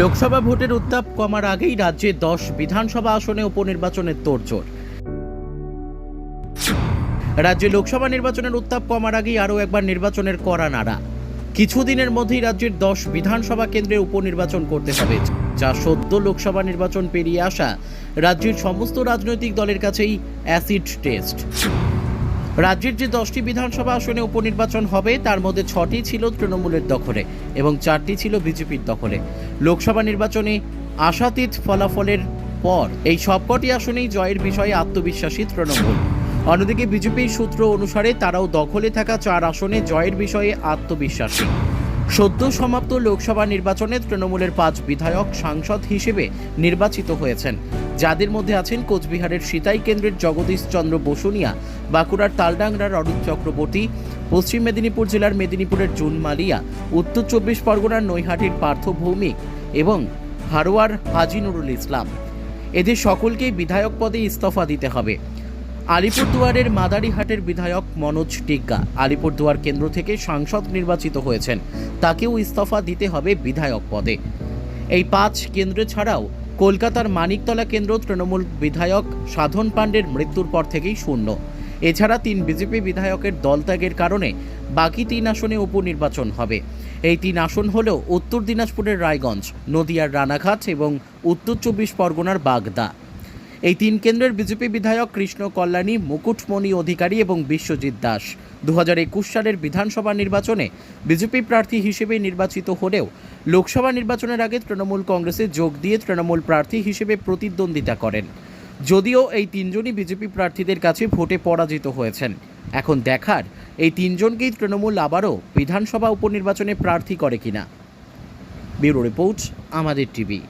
লোকসভা ভোটের উত্তাপ কমার আগেই রাজ্যে দশ বিধানসভা আসনে উপনির্বাচনের তোড়জোড়। রাজ্যে লোকসভা নির্বাচনের উত্তাপ কমার আগেই আরও একবার নির্বাচনের কড়া নাড়া। কিছুদিনের মধ্যেই রাজ্যের দশ বিধানসভা কেন্দ্রে উপনির্বাচন করতে হবে, যা সদ্য লোকসভা নির্বাচন পেরিয়ে আসা রাজ্যের সমস্ত রাজনৈতিক দলের কাছেই অ্যাসিড টেস্ট। রাজ্যের যে দশটি বিধানসভা আসনে উপনির্বাচন হবে, তার মধ্যে ছটি ছিল তৃণমূলের দখলে এবং চারটি ছিল বিজেপির দখলে। লোকসভা নির্বাচনে আশাতীত ফলাফলের পর এই সবকটি আসনেই জয়ের বিষয়ে আত্মবিশ্বাসী তৃণমূল। অন্যদিকে বিজেপির সূত্র অনুসারে তারাও দখলে থাকা চার আসনে জয়ের বিষয়ে আত্মবিশ্বাসী। সদ্য সমাপ্ত লোকসভা নির্বাচনে তৃণমূলের পাঁচ বিধায়ক সাংসদ হিসেবে নির্বাচিত হয়েছেন। যাদের মধ্যে আছেন কোচবিহারের সিতাই কেন্দ্রের জগদীশ চন্দ্র বসুনিয়া, বাঁকুড়ার তালডাংরার অরূপ চক্রবর্তী, পশ্চিম মেদিনীপুর জেলার মেদিনীপুরের জুন মালিয়া, উত্তর চব্বিশ পরগনার নৈহাটির পার্থ ভৌমিক এবং হারোয়ার হাজি নুরুল ইসলাম। এদের সকলকেই বিধায়ক পদে ইস্তফা দিতে হবে। আলিপুরদুয়ারের মাদারিহাটের বিধায়ক মনোজ টিগ্গা আলিপুরদুয়ার কেন্দ্র থেকে সাংসদ নির্বাচিত হয়েছেন। তাকেও ইস্তফা দিতে হবে বিধায়ক পদে। এই পাঁচ কেন্দ্র ছাড়াও কলকাতার মানিকতলা কেন্দ্র তৃণমূল বিধায়ক সাধন পাণ্ডের মৃত্যুর পর থেকেই শূন্য। এছাড়া তিন বিজেপি বিধায়কের দলত্যাগের কারণে বাকি তিন আসনে উপনির্বাচন হবে। এই তিন আসন হল উত্তর দিনাজপুরের রায়গঞ্জ, নদিয়ার রানাঘাট এবং উত্তর চব্বিশ পরগনার বাগদা। এই তিন কেন্দ্রের বিজেপি বিধায়ক কৃষ্ণ কল্যাণী, মুকুটমণি অধিকারী এবং বিশ্বজিৎ দাস। দু হাজার একুশ সালের বিধানসভা নির্বাচনে বিজেপি প্রার্থী হিসেবে নির্বাচিত হলেও লোকসভা নির্বাচনের আগে তৃণমূল কংগ্রেসে যোগ দিয়ে তৃণমূল প্রার্থী হিসেবে প্রতিদ্বন্দ্বিতা করেন। যদিও এই তিনজনই বিজেপি প্রার্থীদের কাছে ভোটে পরাজিত হয়েছেন। এখন দেখার, এই তিনজনকেই তৃণমূল আবারও বিধানসভা উপনির্বাচনে প্রার্থী করে কিনা। ব্যুরো রিপোর্ট, আমাদের টিভি।